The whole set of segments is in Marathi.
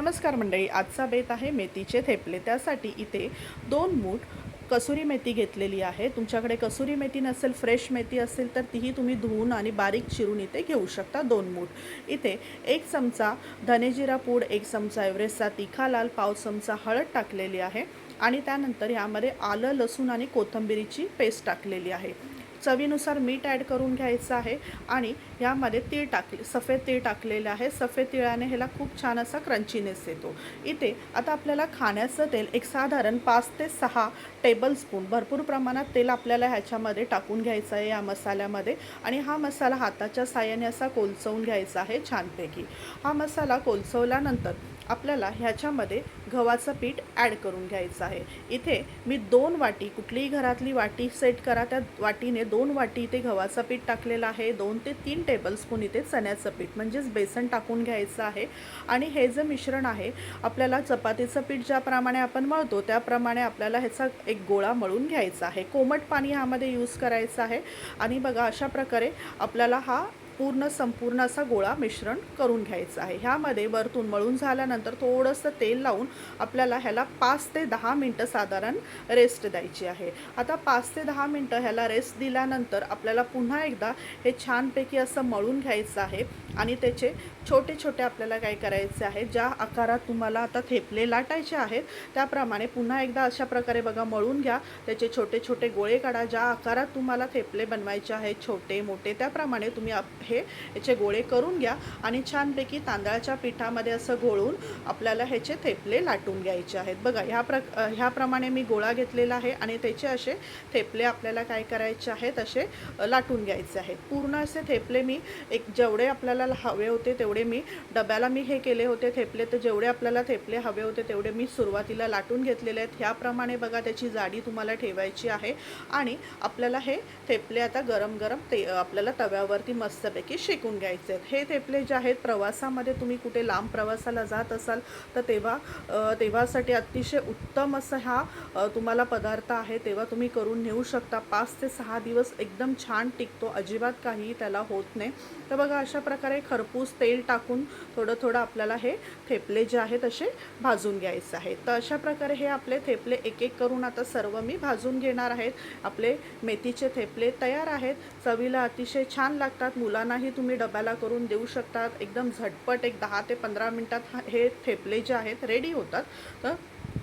नमस्कार मंडळी आजचा बेत आहे मेथीचे थेपले. त्यासाठी इथे दोन मूठ कसुरी मेथी घेतलेली आहे. तुमच्याकडे कसुरी मेथी नसेल फ्रेश मेथी असेल तर तीही तुम्ही धुवून आणि बारीक चिरून इथे घेऊ शकता दोन मूठ. इथे एक चमचा धनेजिरा पूड एक चमचा एव्हरेस्टचा तिखा लाल पाव चमचा हळद टाकलेली आहे आणि त्यानंतर यामध्ये आलं लसूण आणि कोथिंबिरीची पेस्ट टाकलेली आहे. चवीनुसार मीठ ॲड करून घ्यायचं आहे आणि यामध्ये तीळ टाकले सफेद तीळ टाकलेलं आहे. सफेद तिळाने ह्याला खूप छान असा क्रंचीनेस येतो. इथे आता आपल्याला खाण्याचं तेल एक साधारण पाच ते सहा टेबलस्पून भरपूर प्रमाणात तेल आपल्याला ह्याच्यामध्ये टाकून घ्यायचं आहे या मसाल्यामध्ये. आणि हा मसाला हाताच्या साह्याने असा कोलचवून घ्यायचा आहे छानपैकी. हा मसाला कोलचवल्यानंतर आपल्याला ह्याच्यामध्ये गव्हाचं पीठ ॲड करून घ्यायचं आहे. इथे मी दोन वाटी कुठलीही घरातली वाटी सेट करा त्या वाटीने दोन वाटी इथे गव्हाचं पीठ टाकलेलं आहे. दोन ते तीन टेबलस्पून इथे चण्याचं पीठ म्हणजेच बेसन टाकून घ्यायचं आहे. आणि हे जे मिश्रण आहे आपल्याला चपातीचं पीठ ज्याप्रमाणे आपण मळतो त्याप्रमाणे आपल्याला ह्याचा एक गोळा मळून घ्यायचा आहे. कोमट पाणी ह्यामध्ये यूज करायचं आहे. आणि बघा अशा प्रकारे आपल्याला हा पूर्ण संपूर्ण असा गोळा मिश्रण करून घ्यायचा आहे. ह्यामध्ये वरतून मळून झाल्यानंतर थोडंसं तेल लावून आपल्याला ह्याला पाच ते दहा मिनटं साधारण रेस्ट द्यायची आहे. आता पाच ते दहा मिनटं ह्याला रेस्ट दिल्यानंतर आपल्याला पुन्हा एकदा हे छानपैकी असं मळून घ्यायचं आहे आणि त्याचे छोटे छोटे आपल्याला काय करायचे आहे ज्या आकारात तुम्हाला आता थेपले लाटायचे आहेत त्याप्रमाणे पुन्हा एकदा अशा प्रकारे बघा मळून घ्या. त्याचे छोटे छोटे गोळे काढा. ज्या आकारात तुम्हाला थेपले बनवायचे आहेत छोटे मोठे त्याप्रमाणे तुम्ही आहे. हे याचे गोळे करून घ्या आणि छानपैकी तांदळाच्या पिठामध्ये असं घोळून आपल्याला ह्याचे थेपले लाटून घ्यायचे आहेत. बघा ह्या प्र ह्याप्रमाणे मी गोळा घेतलेला आहे आणि त्याचे असे थेपले आपल्याला काय करायचे आहेत असे लाटून घ्यायचे आहेत. पूर्ण असे थेपले मी एक जेवढे आपल्याला हवे होते तेवढे मी डब्याला मी हे केले होते थेपले तर जेवढे आपल्याला थेपले हवे होते तेवढे मी सुरुवातीला लाटून घेतलेले आहेत. ह्याप्रमाणे बघा त्याची जाडी तुम्हाला ठेवायची आहे आणि आपल्याला हे थेपले आता गरम गरम ते आपल्याला तव्यावरती मस्त की शेकून घ्यायचे. आहेत हे थेपले जे आहेत प्रवासामध्ये तुम्ही कुठे लांब प्रवासाला जात असाल तर तेव्हा तेव्हासाठी अतिशय उत्तम असं हा तुम्हाला पदार्थ आहे. तेव्हा तुम्ही करून नेऊ शकता. पाच ते सहा दिवस एकदम छान टिकतो. अजिबात काही त्याला होत नाही. तर बघा अशा प्रकारे खरपूस तेल टाकून थोडं थोडं आपल्याला हे थेपले जे आहेत असे भाजून घ्यायचे आहेत. तर अशा प्रकारे हे आपले थेपले एक एक करून आता सर्व मी भाजून घेणार आहेत. आपले मेथीचे थेपले तयार आहेत. चवीला अतिशय छान लागतात. मुलांनाही तुम्ही डब्याला करून देऊ शकतात. एकदम झटपट एक दहा ते पंधरा मिनटात हे थेपले जे आहेत रेडी होतात. तर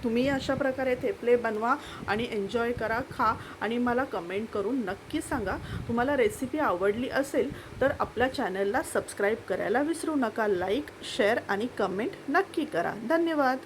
तुम्ही अशा प्रकारे थेपले बनवा आणि एन्जॉय करा खा आणि मला कमेंट करून नक्की सांगा. तुम्हाला रेसिपी आवडली असेल तर आपल्या चॅनलला सबस्क्राईब करायला विसरू नका. लाईक शेअर आणि कमेंट नक्की करा. धन्यवाद.